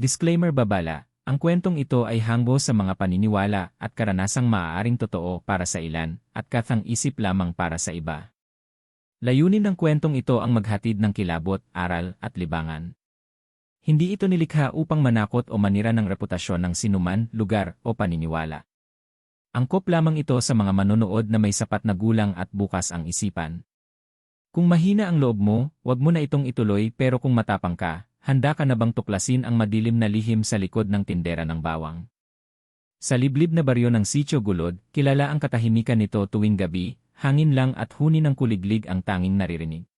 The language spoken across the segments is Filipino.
Disclaimer babala, ang kwentong ito ay hanggo sa mga paniniwala at karanasang maaaring totoo para sa ilan at kathang isip lamang para sa iba. Layunin ng kwentong ito ang maghatid ng kilabot, aral at libangan. Hindi ito nilikha upang manakot o manira ng reputasyon ng sinuman, lugar o paniniwala. Angkop lamang ito sa mga manonood na may sapat na gulang at bukas ang isipan. Kung mahina ang loob mo, wag mo na itong ituloy pero kung matapang ka, handa ka na bang tuklasin ang madilim na lihim sa likod ng tindera ng bawang? Sa liblib na baryo ng Sitio Gulod, kilala ang katahimikan nito tuwing gabi, hangin lang at huni ng kuliglig ang tanging naririnig.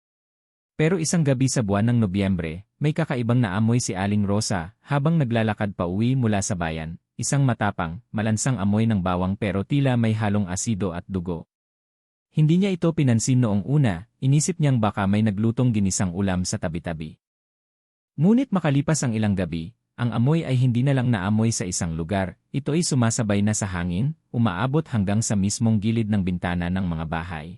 Pero isang gabi sa buwan ng Nobyembre, may kakaibang naamoy si Aling Rosa habang naglalakad pa uwi mula sa bayan, isang matapang, malansang amoy ng bawang pero tila may halong asido at dugo. Hindi niya ito pinansin noong una, inisip niyang baka may naglutong ginisang ulam sa tabi-tabi. Ngunit makalipas ang ilang gabi, ang amoy ay hindi na lang naamoy sa isang lugar, ito ay sumasabay na sa hangin, umaabot hanggang sa mismong gilid ng bintana ng mga bahay.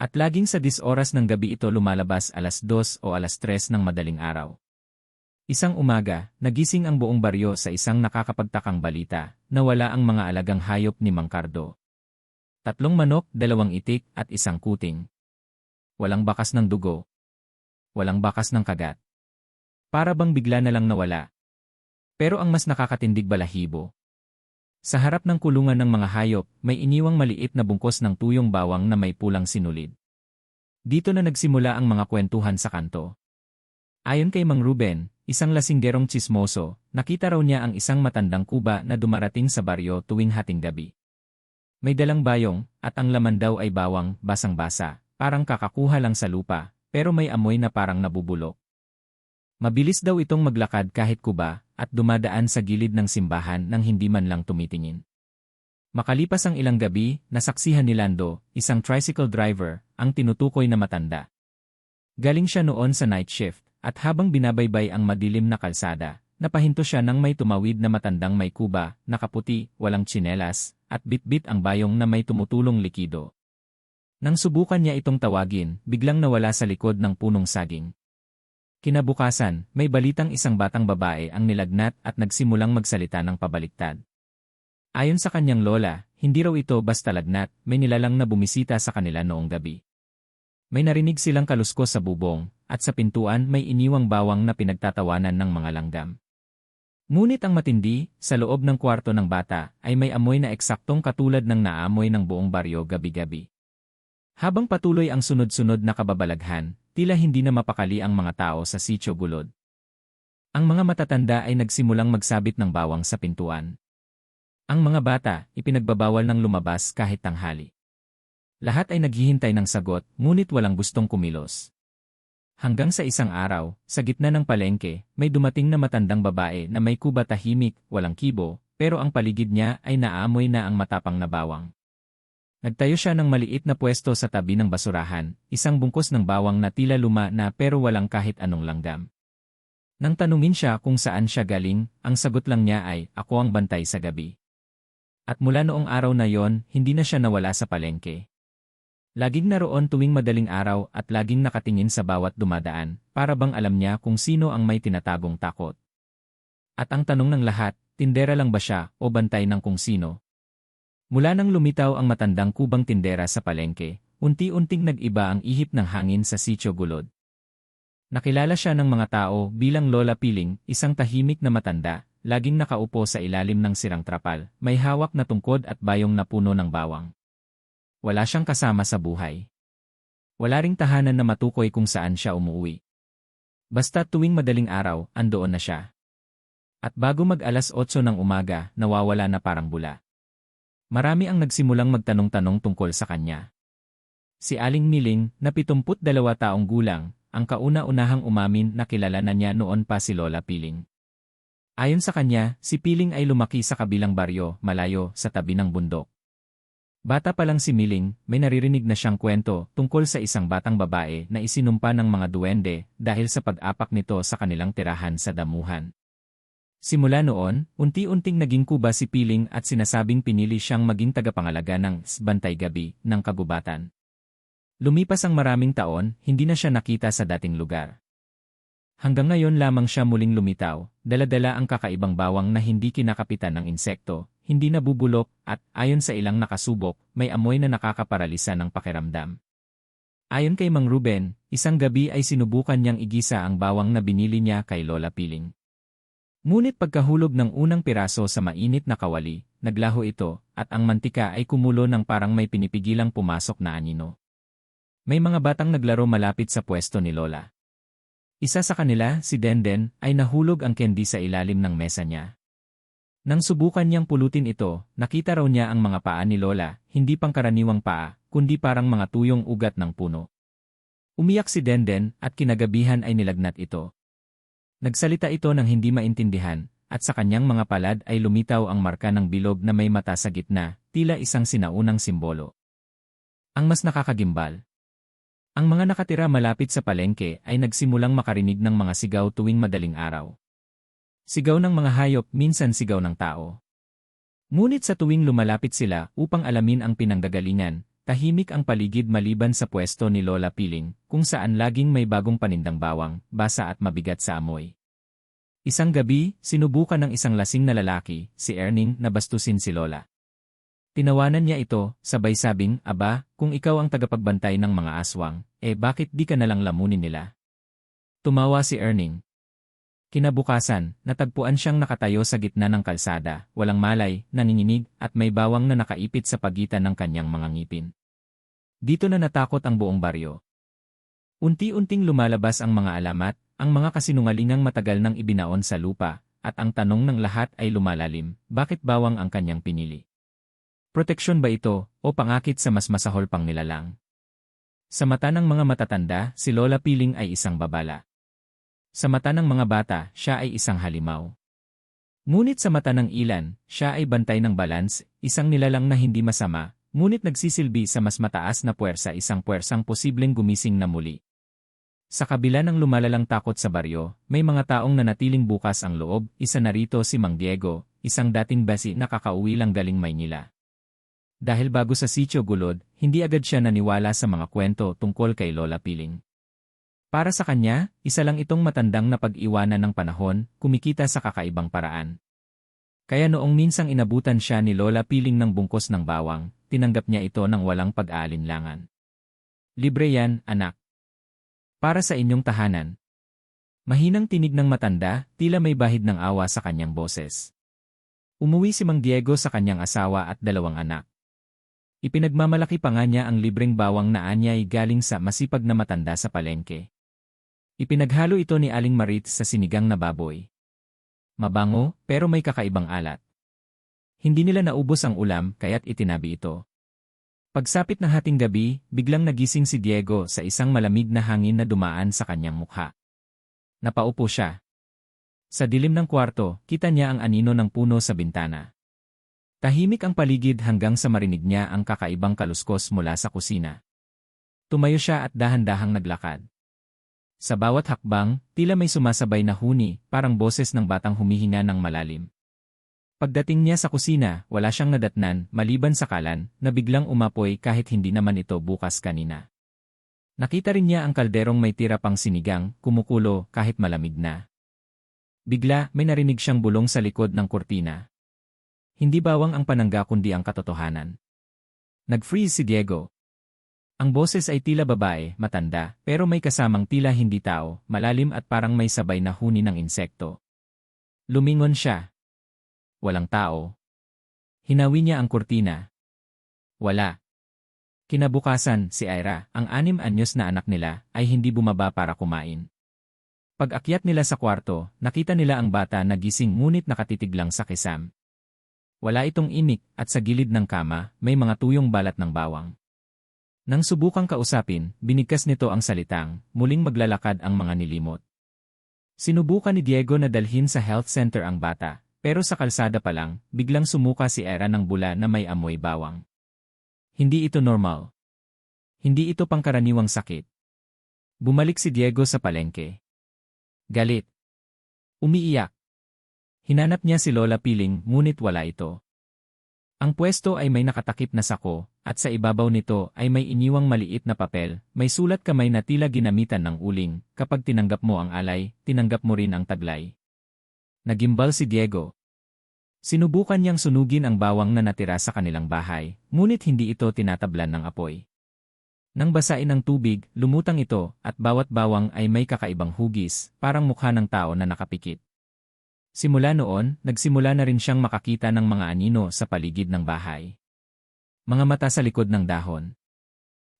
At laging sa dis oras ng gabi ito lumalabas alas 2 o alas 3 ng madaling araw. Isang umaga, nagising ang buong baryo sa isang nakakapagtakang balita, na wala ang mga alagang hayop ni Mangkardo. Tatlong manok, dalawang itik, at isang kuting. Walang bakas ng dugo. Walang bakas ng kagat. Para bang bigla na lang nawala. Pero ang mas nakakatindig balahibo. Sa harap ng kulungan ng mga hayop, may iniwang maliit na bungkos ng tuyong bawang na may pulang sinulid. Dito na nagsimula ang mga kwentuhan sa kanto. Ayon kay Mang Ruben, isang lasinggerong chismoso, nakita raw niya ang isang matandang kuba na dumarating sa baryo tuwing hating gabi. May dalang bayong, at ang laman daw ay bawang, basang-basa, parang kakakuha lang sa lupa, pero may amoy na parang nabubulok. Mabilis daw itong maglakad kahit kuba, at dumadaan sa gilid ng simbahan nang hindi man lang tumitingin. Makalipas ang ilang gabi, nasaksihan ni Lando, isang tricycle driver, ang tinutukoy na matanda. Galing siya noon sa night shift, at habang binabaybay ang madilim na kalsada, napahinto siya nang may tumawid na matandang may kuba, nakaputi, walang tsinelas, at bitbit ang bayong na may tumutulong likido. Nang subukan niya itong tawagin, biglang nawala sa likod ng punong saging. Kinabukasan, may balitang isang batang babae ang nilagnat at nagsimulang magsalita ng pabaliktad. Ayon sa kanyang lola, hindi raw ito basta lagnat, may nilalang na bumisita sa kanila noong gabi. May narinig silang kaluskos sa bubong, at sa pintuan may iniwang bawang na pinagtatawanan ng mga langgam. Ngunit ang matindi, sa loob ng kwarto ng bata, ay may amoy na eksaktong katulad ng naamoy ng buong baryo gabi-gabi. Habang patuloy ang sunod-sunod na kababalaghan, tila hindi na mapakali ang mga tao sa sitio gulod. Ang mga matatanda ay nagsimulang magsabit ng bawang sa pintuan. Ang mga bata, ipinagbabawal ng lumabas kahit tanghali. Lahat ay naghihintay ng sagot, ngunit walang gustong kumilos. Hanggang sa isang araw, sa gitna ng palengke, may dumating na matandang babae na may kuba tahimik, walang kibo, pero ang paligid niya ay naamoy na ang matapang na bawang. Nagtayo siya ng maliit na pwesto sa tabi ng basurahan, isang bungkos ng bawang na tila luma na pero walang kahit anong langgam. Nang tanungin siya kung saan siya galing, ang sagot lang niya ay, ako ang bantay sa gabi. At mula noong araw na yon, hindi na siya nawala sa palengke. Laging naroon tuwing madaling araw at laging nakatingin sa bawat dumadaan, para bang alam niya kung sino ang may tinatagong takot. At ang tanong ng lahat, tindera lang ba siya o bantay ng kung sino? Mula nang lumitaw ang matandang kubang tindera sa palengke, unti-unting nag-iba ang ihip ng hangin sa sitio gulod. Nakilala siya ng mga tao bilang Lola Piling, isang tahimik na matanda, laging nakaupo sa ilalim ng sirang trapal, may hawak na tungkod at bayong na puno ng bawang. Wala siyang kasama sa buhay. Wala ring tahanan na matukoy kung saan siya umuwi. Basta tuwing madaling araw, andoon na siya. At bago mag alas 8 ng umaga, nawawala na parang bula. Marami ang nagsimulang magtanong-tanong tungkol sa kanya. Si Aling Miling, na 72 taong gulang, ang kauna-unahang umamin na kilala na niya noon pa si Lola Piling. Ayon sa kanya, si Piling ay lumaki sa kabilang baryo, malayo, sa tabi ng bundok. Bata pa lang si Miling, may naririnig na siyang kwento tungkol sa isang batang babae na isinumpa ng mga duwende dahil sa pag-apak nito sa kanilang tirahan sa damuhan. Simula noon, unti-unting naging kuba si Piling at sinasabing pinili siyang maging tagapangalaga ng Bantay Gabi ng Kagubatan. Lumipas ang maraming taon, hindi na siya nakita sa dating lugar. Hanggang ngayon lamang siya muling lumitaw, daladala ang kakaibang bawang na hindi kinakapitan ng insekto, hindi nabubulok, at ayon sa ilang nakasubok, may amoy na nakakaparalisa ng pakiramdam. Ayon kay Mang Ruben, isang gabi ay sinubukan niyang igisa ang bawang na binili niya kay Lola Piling. Ngunit pagkahulog ng unang piraso sa mainit na kawali, naglaho ito, at ang mantika ay kumulo ng parang may pinipigilang pumasok na anino. May mga batang naglaro malapit sa pwesto ni Lola. Isa sa kanila, si Denden, ay nahulog ang candy sa ilalim ng mesa niya. Nang subukan niyang pulutin ito, nakita raw niya ang mga paa ni Lola, hindi pangkaraniwang paa, kundi parang mga tuyong ugat ng puno. Umiyak si Denden at kinagabihan ay nilagnat ito. Nagsalita ito ng hindi maintindihan, at sa kanyang mga palad ay lumitaw ang marka ng bilog na may mata sa gitna, tila isang sinaunang simbolo. Ang mas nakakagimbal, ang mga nakatira malapit sa palengke ay nagsimulang makarinig ng mga sigaw tuwing madaling araw. Sigaw ng mga hayop, minsan sigaw ng tao. Ngunit sa tuwing lumalapit sila upang alamin ang pinanggagalingan, tahimik ang paligid maliban sa pwesto ni Lola Piling, kung saan laging may bagong panindang bawang, basa at mabigat sa amoy. Isang gabi, sinubukan ng isang lasing na lalaki, si Erning, na bastusin si Lola. Tinawanan niya ito, sabay sabing, Aba, kung ikaw ang tagapagbantay ng mga aswang, eh bakit di ka nalang lamunin nila? Tumawa si Erning. Kinabukasan, natagpuan siyang nakatayo sa gitna ng kalsada, walang malay, naninginig, at may bawang na nakaipit sa pagitan ng kanyang mga ngipin. Dito na natakot ang buong baryo. Unti-unting lumalabas ang mga alamat, ang mga kasinungalingang matagal nang ibinaon sa lupa, at ang tanong ng lahat ay lumalalim, bakit bawang ang kanyang pinili? Proteksyon ba ito, o pangakit sa mas masahol pang nilalang? Sa mata ng mga matatanda, si Lola Piling ay isang babala. Sa mata ng mga bata, siya ay isang halimaw. Ngunit sa mata ng ilan, siya ay bantay ng balance, isang nilalang na hindi masama, ngunit nagsisilbi sa mas mataas na puwersa isang puwersang posibleng gumising na muli. Sa kabila ng lumalalang takot sa baryo, may mga taong nanatiling bukas ang loob, isa narito si Mang Diego, isang dating basi na kakauwi lang galing Maynila. Dahil bago sa sitio gulod, hindi agad siya naniwala sa mga kwento tungkol kay Lola Piling. Para sa kanya, isa lang itong matandang na pag-iwanan ng panahon, kumikita sa kakaibang paraan. Kaya noong minsang inabutan siya ni Lola Piling ng bungkos ng bawang, tinanggap niya ito ng walang pag-aalinlangan. Libre yan, anak. Para sa inyong tahanan. Mahinang tinig ng matanda, tila may bahid ng awa sa kanyang boses. Umuwi si Mang Diego sa kanyang asawa at dalawang anak. Ipinagmamalaki pa nga niya ang libreng bawang na anyay galing sa masipag na matanda sa palengke. Ipinaghalo ito ni Aling Marit sa sinigang na baboy. Mabango, pero may kakaibang alat. Hindi nila naubos ang ulam kaya't itinabi ito. Pagsapit ng hating gabi, biglang nagising si Diego sa isang malamig na hangin na dumaan sa kanyang mukha. Napaupo siya. Sa dilim ng kwarto, kita niya ang anino ng puno sa bintana. Tahimik ang paligid hanggang sa marinig niya ang kakaibang kaluskos mula sa kusina. Tumayo siya at dahan-dahang naglakad. Sa bawat hakbang, tila may sumasabay na huni, parang boses ng batang humihinga ng malalim. Pagdating niya sa kusina, wala siyang nadatnan, maliban sa kalan, na biglang umapoy kahit hindi naman ito bukas kanina. Nakita rin niya ang kalderong may tira pang sinigang, kumukulo kahit malamig na. Bigla, may narinig siyang bulong sa likod ng kurtina. Hindi bawang ang panangga kundi ang katotohanan. Nag-freeze si Diego. Ang boses ay tila babae, matanda, pero may kasamang tila hindi tao, malalim at parang may sabay na huni ng insekto. Lumingon siya. Walang tao. Hinawi niya ang kurtina. Wala. Kinabukasan, si Ira, ang anim anyos na anak nila, ay hindi bumaba para kumain. Pag-akyat nila sa kwarto, nakita nila ang bata na gising ngunit nakatitig lang sa kisam. Wala itong imik at sa gilid ng kama, may mga tuyong balat ng bawang. Nang subukang kausapin, binigkas nito ang salitang, muling maglalakad ang mga nilimot. Sinubukan ni Diego na dalhin sa health center ang bata, pero sa kalsada pa lang, biglang sumuka si Era ng bula na may amoy bawang. Hindi ito normal. Hindi ito pangkaraniwang sakit. Bumalik si Diego sa palengke. Galit. Umiiyak. Hinanap niya si Lola Piling ngunit wala ito. Ang pwesto ay may nakatakip na sako, at sa ibabaw nito ay may iniwang maliit na papel, may sulat kamay na tila ginamitan ng uling, kapag tinanggap mo ang alay, tinanggap mo rin ang taglay. Nagimbal si Diego. Sinubukan niyang sunugin ang bawang na natira sa kanilang bahay, ngunit hindi ito tinatablan ng apoy. Nang basain ng tubig, lumutang ito, at bawat bawang ay may kakaibang hugis, parang mukha ng tao na nakapikit. Simula noon, nagsimula na rin siyang makakita ng mga anino sa paligid ng bahay. Mga mata sa likod ng dahon.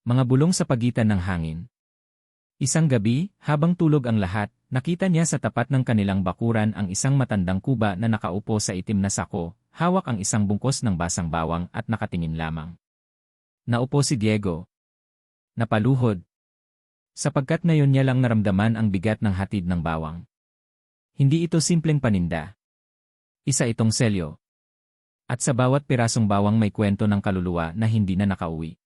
Mga bulong sa pagitan ng hangin. Isang gabi, habang tulog ang lahat, nakita niya sa tapat ng kanilang bakuran ang isang matandang kuba na nakaupo sa itim na sako, hawak ang isang bungkos ng basang bawang at nakatingin lamang. Naupo si Diego. Napaluhod. Sapagkat ngayon niya lang naramdaman ang bigat ng hatid ng bawang. Hindi ito simpleng paninda. Isa itong selyo. At sa bawat pirasong bawang may kwento ng kaluluwa na hindi na nakauwi.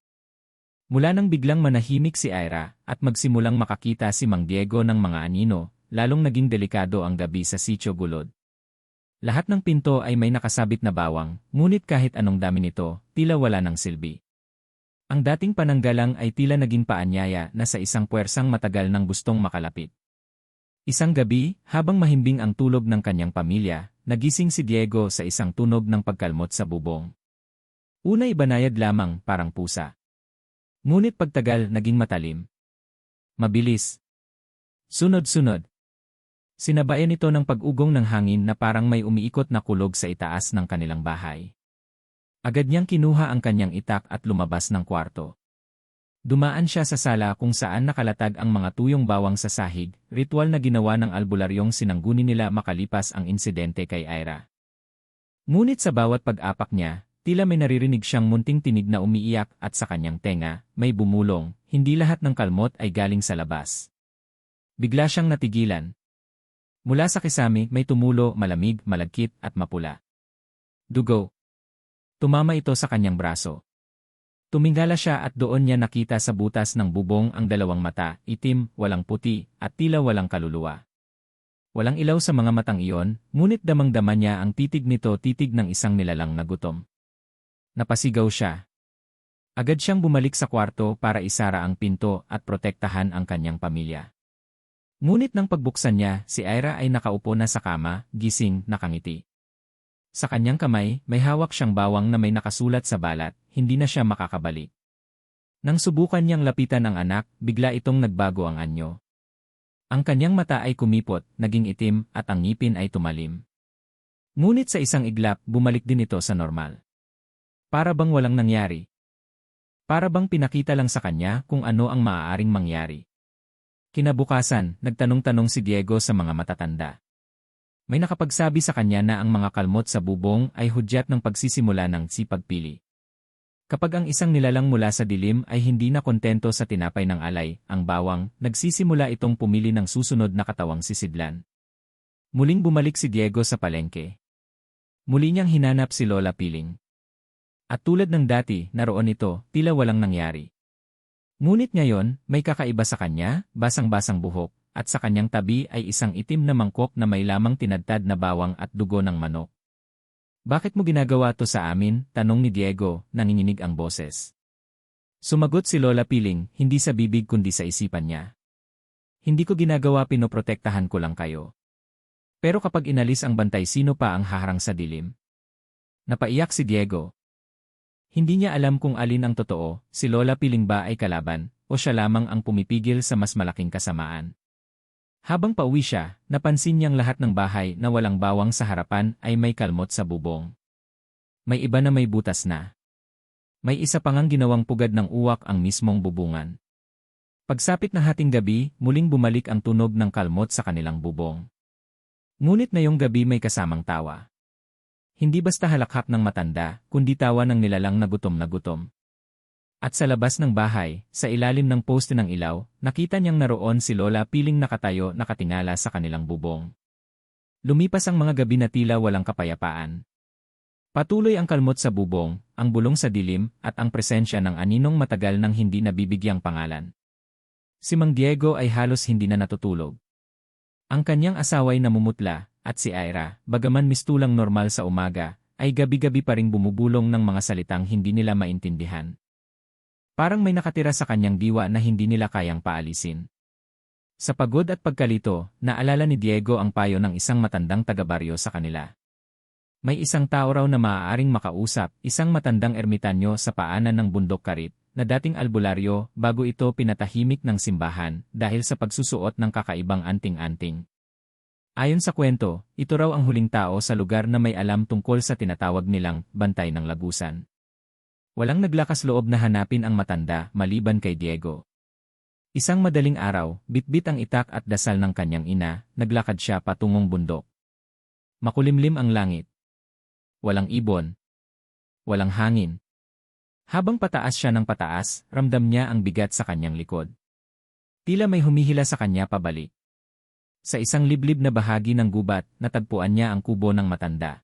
Mula nang biglang manahimik si Ira at magsimulang makakita si Mang Diego ng mga anino, lalong naging delikado ang gabi sa Sitio Gulod. Lahat ng pinto ay may nakasabit na bawang, ngunit kahit anong dami nito, tila wala ng silbi. Ang dating pananggalang ay tila naging paanyaya na sa isang puwersang matagal nang gustong makalapit. Isang gabi, habang mahimbing ang tulog ng kanyang pamilya, nagising si Diego sa isang tunog ng pagkalmot sa bubong. Unay banayad lamang, parang pusa. Ngunit pagtagal naging matalim. Mabilis. Sunod-sunod. Sinabayan ito ng pag-ugong ng hangin na parang may umiikot na kulog sa itaas ng kanilang bahay. Agad niyang kinuha ang kanyang itak at lumabas ng kwarto. Dumaan siya sa sala kung saan nakalatag ang mga tuyong bawang sa sahig, ritual na ginawa ng albularyong sinangguni nila makalipas ang insidente kay Ira. Ngunit sa bawat pag-apak niya, tila may naririnig siyang munting tinig na umiiyak at sa kanyang tenga, may bumulong, hindi lahat ng kalmot ay galing sa labas. Bigla siyang natigilan. Mula sa kisami may tumulo, malamig, malagkit at mapula. Dugo. Tumama ito sa kanyang braso. Tumingala siya at doon niya nakita sa butas ng bubong ang dalawang mata, itim, walang puti, at tila walang kaluluwa. Walang ilaw sa mga matang iyon, ngunit damang-dama niya ang titig nito titig ng isang nilalang na gutom. Napasigaw siya. Agad siyang bumalik sa kwarto para isara ang pinto at protektahan ang kanyang pamilya. Ngunit nang pagbuksan niya, si Ira ay nakaupo na sa kama, gising, nakangiti. Sa kanyang kamay, may hawak siyang bawang na may nakasulat sa balat, hindi na siya makakabalik. Nang subukan niyang lapitan ang anak, bigla itong nagbago ang anyo. Ang kanyang mata ay kumipot, naging itim, at ang ngipin ay tumalim. Ngunit sa isang iglap, bumalik din ito sa normal. Para bang walang nangyari. Para bang pinakita lang sa kanya kung ano ang maaaring mangyari. Kinabukasan, nagtanong-tanong si Diego sa mga matatanda. May nakapagsabi sa kanya na ang mga kalmot sa bubong ay hudyat ng pagsisimula ng sipagpili. Kapag ang isang nilalang mula sa dilim ay hindi na kontento sa tinapay ng alay, ang bawang, nagsisimula itong pumili ng susunod na katawang sisidlan. Muling bumalik si Diego sa palengke. Muli niyang hinanap si Lola Piling. At tulad ng dati, naroon ito, tila walang nangyari. Ngunit ngayon, may kakaiba sa kanya, basang-basang buhok, at sa kanyang tabi ay isang itim na mangkok na may lamang tinadtad na bawang at dugo ng manok. Bakit mo ginagawa to sa amin? Tanong ni Diego, nanginginig ang boses. Sumagot si Lola Piling, hindi sa bibig kundi sa isipan niya. Hindi ko ginagawa pinoprotektahan ko lang kayo. Pero kapag inalis ang bantay sino pa ang haharang sa dilim? Napaiyak si Diego. Hindi niya alam kung alin ang totoo, si Lola Piling ba ay kalaban, o siya lamang ang pumipigil sa mas malaking kasamaan. Habang pauwi siya, napansin niyang lahat ng bahay na walang bawang sa harapan ay may kalmot sa bubong. May iba na may butas na. May isa pang ginawang pugad ng uwak ang mismong bubungan. Pagsapit na hating gabi, muling bumalik ang tunog ng kalmot sa kanilang bubong. Ngunit na yung gabi may kasamang tawa. Hindi basta halakhak ng matanda, kundi tawa ng nilalang na gutom na gutom. At sa labas ng bahay, sa ilalim ng poste ng ilaw, nakita niyang naroon si Lola piling nakatayo nakatingala sa kanilang bubong. Lumipas ang mga gabi na tila walang kapayapaan. Patuloy ang kalmot sa bubong, ang bulong sa dilim, at ang presensya ng aninong matagal nang hindi nabibigyang pangalan. Si Mang Diego ay halos hindi na natutulog. Ang kanyang asaway namumutla, at si Ira, bagaman mistulang normal sa umaga, ay gabi-gabi pa ring bumubulong ng mga salitang hindi nila maintindihan. Parang may nakatira sa kanyang diwa na hindi nila kayang paalisin. Sa pagod at pagkalito, naalala ni Diego ang payo ng isang matandang taga-baryo sa kanila. May isang tao raw na maaaring makausap, isang matandang ermitanyo sa paanan ng bundok karit, na dating albularyo bago ito pinatahimik ng simbahan dahil sa pagsusuot ng kakaibang anting-anting. Ayon sa kwento, ito raw ang huling tao sa lugar na may alam tungkol sa tinatawag nilang bantay ng lagusan. Walang naglakas loob na hanapin ang matanda maliban kay Diego. Isang madaling araw, bitbit ang itak at dasal ng kanyang ina, naglakad siya patungong bundok. Makulimlim ang langit, walang ibon, walang hangin. Habang pataas siya ng pataas, ramdam niya ang bigat sa kanyang likod. Tila may humihila sa kanya pabalik. Sa isang liblib na bahagi ng gubat, natagpuan niya ang kubo ng matanda.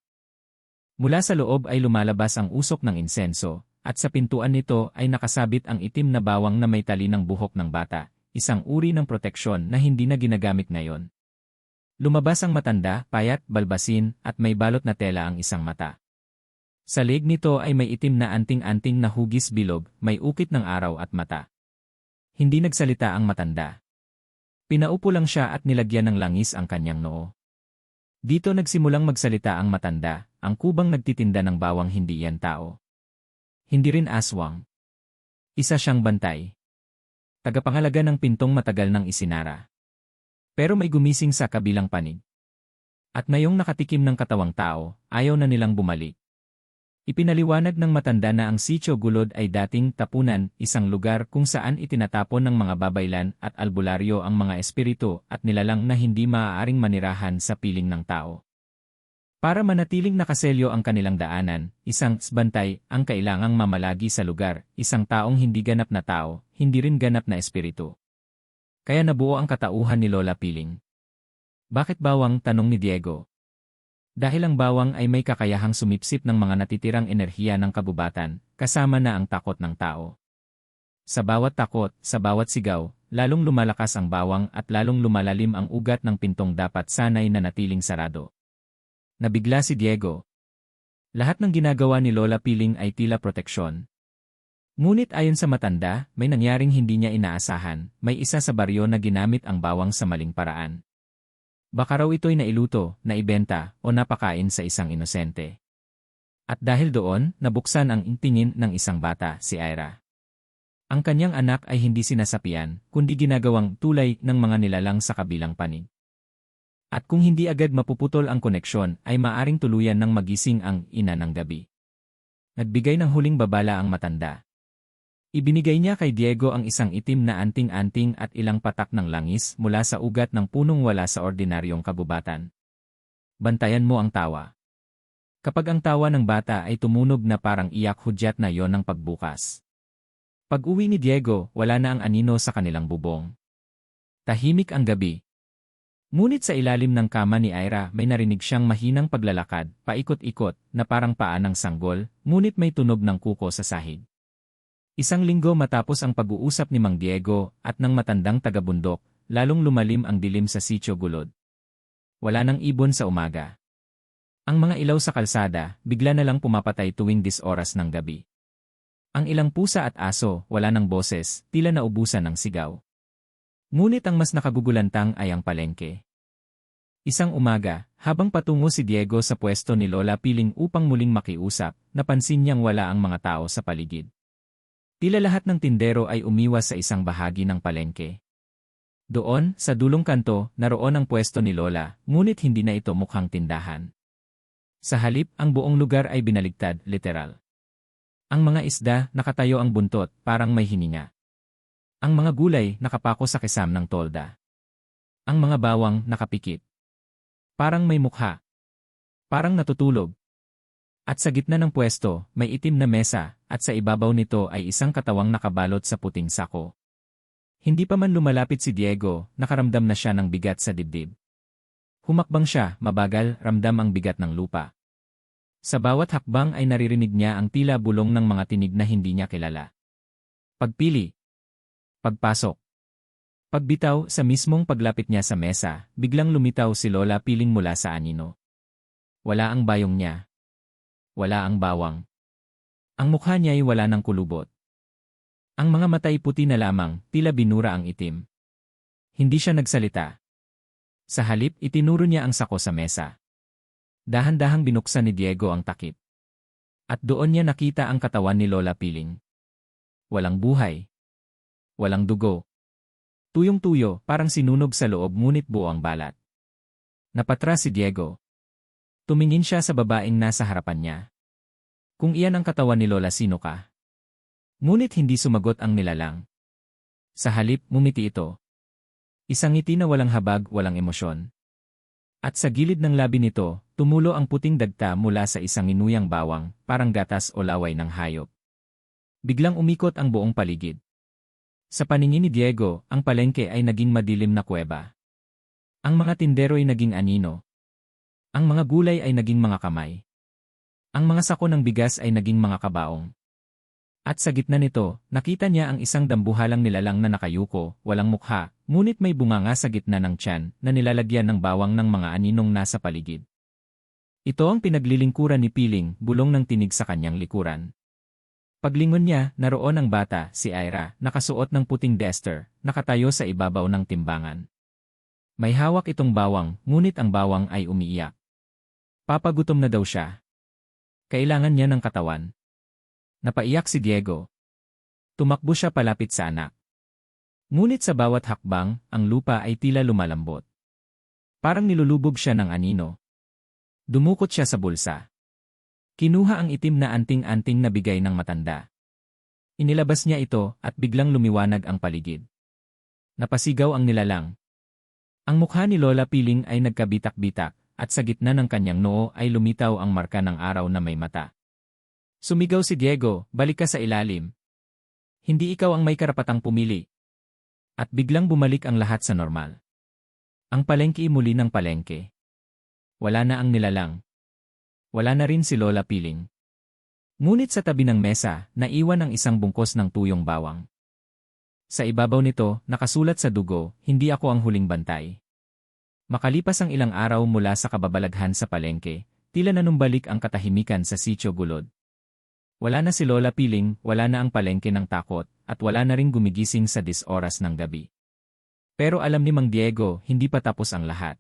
Mula sa loob ay lumalabas ang usok ng insenso, at sa pintuan nito ay nakasabit ang itim na bawang na may tali ng buhok ng bata, isang uri ng proteksyon na hindi na ginagamit ngayon. Lumabas ang matanda, payat, balbasin, at may balot na tela ang isang mata. Sa leg nito ay may itim na anting-anting na hugis bilog, may ukit ng araw at mata. Hindi nagsalita ang matanda. Pinaupo lang siya at nilagyan ng langis ang kanyang noo. Dito nagsimulang magsalita ang matanda, ang kubang nagtitinda ng bawang hindi yan tao. Hindi rin aswang. Isa siyang bantay. Tagapangalaga ng pintong matagal ng isinara. Pero may gumising sa kabilang panig. At ngayong nakatikim ng katawang tao, ayaw na nilang bumalik. Ipinaliwanag ng matanda na ang Sitio Gulod ay dating tapunan, isang lugar kung saan itinatapon ng mga babaylan at albularyo ang mga espiritu at nilalang na hindi maaaring manirahan sa piling ng tao. Para manatiling nakaselyo ang kanilang daanan, isang sbantay ang kailangang mamalagi sa lugar, isang taong hindi ganap na tao, hindi rin ganap na espiritu. Kaya nabuo ang katauhan ni Lola Piling. Bakit bawang tanong ni Diego? Dahil ang bawang ay may kakayahang sumipsip ng mga natitirang enerhiya ng kabubatan, kasama na ang takot ng tao. Sa bawat takot, sa bawat sigaw, lalong lumalakas ang bawang at lalong lumalalim ang ugat ng pintong dapat sanay na natiling sarado. Nabigla si Diego. Lahat ng ginagawa ni Lola Piling ay tila proteksyon, Ngunit ayon sa matanda, may nangyaring hindi niya inaasahan, may isa sa baryo na ginamit ang bawang sa maling paraan. Baka raw ito'y nailuto, naibenta, o napakain sa isang inosente. At dahil doon, nabuksan ang tingin ng isang bata, si Ira. Ang kanyang anak ay hindi sinasapian, kundi ginagawang tulay ng mga nilalang sa kabilang panig. At kung hindi agad mapuputol ang koneksyon, ay maaring tuluyan ng magising ang ina ng gabi. Nagbigay ng huling babala ang matanda. Ibinigay niya kay Diego ang isang itim na anting-anting at ilang patak ng langis mula sa ugat ng punong wala sa ordinaryong kabubatan. Bantayan mo ang tawa. Kapag ang tawa ng bata ay tumunog na parang iyak hudyat na yon ng pagbukas. Pag uwi ni Diego, wala na ang anino sa kanilang bubong. Tahimik ang gabi. Ngunit sa ilalim ng kama ni Ira may narinig siyang mahinang paglalakad, paikot-ikot, na parang paa ng sanggol, ngunit may tunog ng kuko sa sahig. Isang linggo matapos ang pag-uusap ni Mang Diego at ng matandang tagabundok, lalong lumalim ang dilim sa sitio gulod. Wala nang ibon sa umaga. Ang mga ilaw sa kalsada, bigla na lang pumapatay tuwing dis oras ng gabi. Ang ilang pusa at aso, wala ng boses, tila naubusan ng sigaw. Ngunit ang mas nakagugulantang ay ang palengke. Isang umaga, habang patungo si Diego sa pwesto ni Lola piling upang muling makiusap, napansin niyang wala ang mga tao sa paligid. Tila lahat ng tindero ay umiwas sa isang bahagi ng palengke. Doon, sa dulong kanto, naroon ang pwesto ni Lola, ngunit hindi na ito mukhang tindahan. Sa halip, ang buong lugar ay binaligtad, literal. Ang mga isda, nakatayo ang buntot, parang may hininga. Ang mga gulay, nakapako sa kisam ng tolda. Ang mga bawang, nakapikit. Parang may mukha. Parang natutulog. At sa gitna ng pwesto, may itim na mesa, at sa ibabaw nito ay isang katawang nakabalot sa puting sako. Hindi pa man lumalapit si Diego, nakaramdam na siya ng bigat sa dibdib. Humakbang siya, mabagal, ramdam ang bigat ng lupa. Sa bawat hakbang ay naririnig niya ang tila bulong ng mga tinig na hindi niya kilala. Pagpili. Pagpasok. Pagbitaw sa mismong paglapit niya sa mesa, biglang lumitaw si Lola piling mula sa anino. Wala ang bayong niya, Wala ang bawang. Ang mukha niya ay wala ng kulubot. Ang mga matay puti na lamang, tila binura ang itim. Hindi siya nagsalita. Sa halip, itinuro niya ang sako sa mesa. Dahan-dahang binuksan ni Diego ang takip. At doon niya nakita ang katawan ni Lola Piling. Walang buhay. Walang dugo. Tuyong-tuyo, parang sinunog sa loob ngunit buo ang balat. Napatras si Diego. Tumingin siya sa babaeng nasa harapan niya. Kung iyan ang katawan ni Lola sino ka? Ngunit hindi sumagot ang nilalang. Sa halip, mumiti ito. Isang ngiti na walang habag, walang emosyon. At sa gilid ng labi nito, tumulo ang puting dagta mula sa isang inuyang bawang, parang gatas o laway ng hayop. Biglang umikot ang buong paligid. Sa paningin ni Diego, ang palengke ay naging madilim na kuweba. Ang mga tindero ay naging anino. Ang mga gulay ay naging mga kamay. Ang mga sako ng bigas ay naging mga kabaong. At sa gitna nito, nakita niya ang isang dambuhalang nilalang na nakayuko, walang mukha, ngunit may bunganga sa gitna ng tiyan na nilalagyan ng bawang ng mga aninong nasa paligid. Ito ang pinaglilingkuran ni Piling, bulong ng tinig sa kanyang likuran. Paglingon niya, naroon ang bata, si Ira, nakasuot ng puting duster, nakatayo sa ibabaw ng timbangan. May hawak itong bawang, ngunit ang bawang ay umiiyak. Papagutom na daw siya. Kailangan niya ng katawan. Napaiyak si Diego. Tumakbo siya palapit sa anak. Ngunit sa bawat hakbang, ang lupa ay tila lumalambot. Parang nilulubog siya ng anino. Dumukot siya sa bulsa. Kinuha ang itim na anting-anting na bigay ng matanda. Inilabas niya ito at biglang lumiwanag ang paligid. Napasigaw ang nilalang. Ang mukha ni Lola Piling ay nagkabitak-bitak at sa gitna ng kanyang noo ay lumitaw ang marka ng araw na may mata. Sumigaw si Diego, balik ka sa ilalim. Hindi ikaw ang may karapatang pumili. At biglang bumalik ang lahat sa normal. Ang palengke muli ng palengke. Wala na ang nilalang. Wala na rin si Lola Piling. Ngunit sa tabi ng mesa, naiwan ang isang bungkos ng tuyong bawang. Sa ibabaw nito, nakasulat sa dugo, hindi ako ang huling bantay. Makalipas ang ilang araw mula sa kababalaghan sa palengke, tila nanumbalik ang katahimikan sa sitio gulod. Wala na si Lola Piling, wala na ang palengke ng takot, at wala na rin gumigising sa dis oras ng gabi. Pero alam ni Mang Diego, hindi pa tapos ang lahat.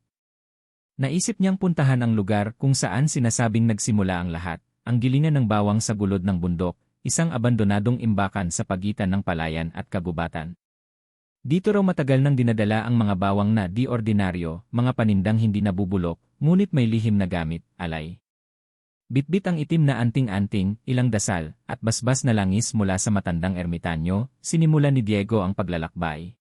Naisip niyang puntahan ang lugar kung saan sinasabing nagsimula ang lahat, ang gilingan ng bawang sa gulod ng bundok, isang abandonadong imbakan sa pagitan ng palayan at kagubatan. Dito raw matagal nang dinadala ang mga bawang na di ordinaryo, mga panindang hindi nabubulok, ngunit may lihim na gamit, alay. Bitbit ang itim na anting-anting, ilang dasal, at basbas na langis mula sa matandang ermitanyo, sinimula ni Diego ang paglalakbay.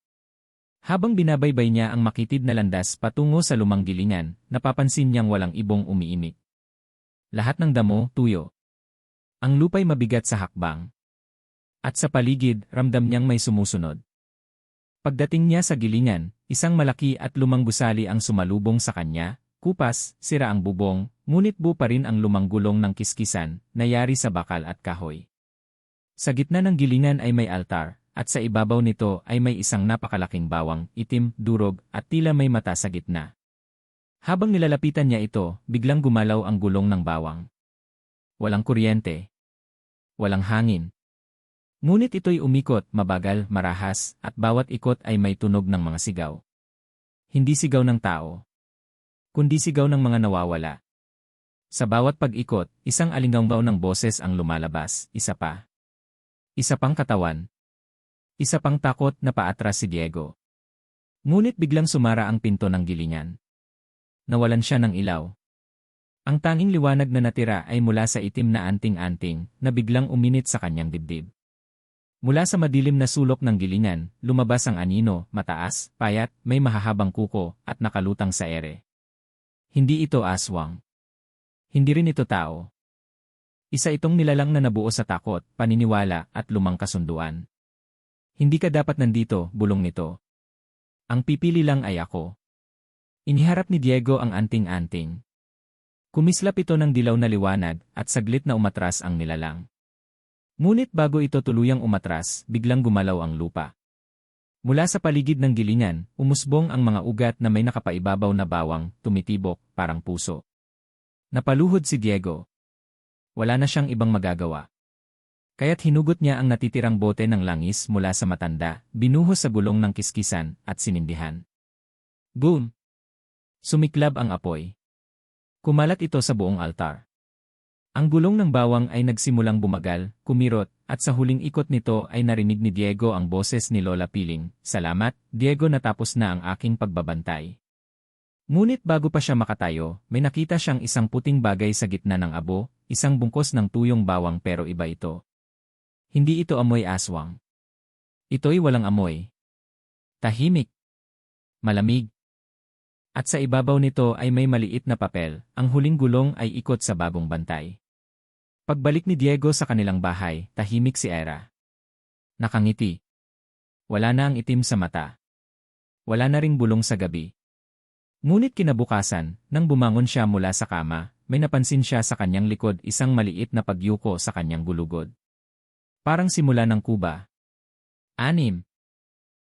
Habang binabaybay niya ang makitid na landas patungo sa lumang gilingan, napapansin niyang walang ibong umiimik. Lahat ng damo, tuyo. Ang lupay mabigat sa hakbang. At sa paligid, ramdam niyang may sumusunod. Pagdating niya sa gilingan, isang malaki at lumang gusali ang sumalubong sa kanya, kupas, sira ang bubong, Ngunit bu pa rin ang lumang gulong ng kiskisan, nayari sa bakal at kahoy. Sa gitna ng gilingan ay may altar, at sa ibabaw nito ay may isang napakalaking bawang, itim, durog, at tila may mata sa gitna. Habang nilalapitan niya ito, biglang gumalaw ang gulong ng bawang. Walang kuryente. Walang hangin. Ngunit ito'y umikot, mabagal, marahas, at bawat ikot ay may tunog ng mga sigaw. Hindi sigaw ng tao. Kundi sigaw ng mga nawawala. Sa bawat pag-ikot, isang alingangbaw ng boses ang lumalabas, isa pa. Isa pang katawan. Isa pang takot na paatras si Diego. Ngunit biglang sumara ang pinto ng gilingan. Nawalan siya ng ilaw. Ang tanging liwanag na natira ay mula sa itim na anting-anting na biglang uminit sa kanyang dibdib. Mula sa madilim na sulok ng gilingan, lumabas ang anino, mataas, payat, may mahahabang kuko, at nakalutang sa ere. Hindi ito aswang. Hindi rin ito tao. Isa itong nilalang na nabuo sa takot, paniniwala, at lumang kasunduan. Hindi ka dapat nandito, bulong nito. Ang pipili lang ay ako. Iniharap ni Diego ang anting-anting. Kumislap ito ng dilaw na liwanag at saglit na umatras ang nilalang. Ngunit bago ito tuluyang umatras, biglang gumalaw ang lupa. Mula sa paligid ng gilingan, umusbong ang mga ugat na may nakapaibabaw na bawang, tumitibok, parang puso. Napaluhod si Diego. Wala na siyang ibang magagawa. Kaya't hinugot niya ang natitirang bote ng langis mula sa matanda, binuhos sa gulong ng kiskisan, at sinindihan. Boom! Sumiklab ang apoy. Kumalat ito sa buong altar. Ang gulong ng bawang ay nagsimulang bumagal, kumirot, at sa huling ikot nito ay narinig ni Diego ang boses ni Lola Piling, Salamat, Diego natapos na ang aking pagbabantay. Ngunit bago pa siya makatayo, may nakita siyang isang puting bagay sa gitna ng abo, isang bungkos ng tuyong bawang pero iba ito. Hindi ito amoy aswang. Ito'y walang amoy. Tahimik. Malamig. At sa ibabaw nito ay may maliit na papel, ang huling gulong ay ikot sa bagong bantay. Pagbalik ni Diego sa kanilang bahay, tahimik si Era. Nakangiti. Wala na ang itim sa mata. Wala na ring bulong sa gabi. Ngunit kinabukasan, nang bumangon siya mula sa kama, may napansin siya sa kanyang likod isang maliit na pagyuko sa kanyang gulugod. Parang simula ng kuba. Anim.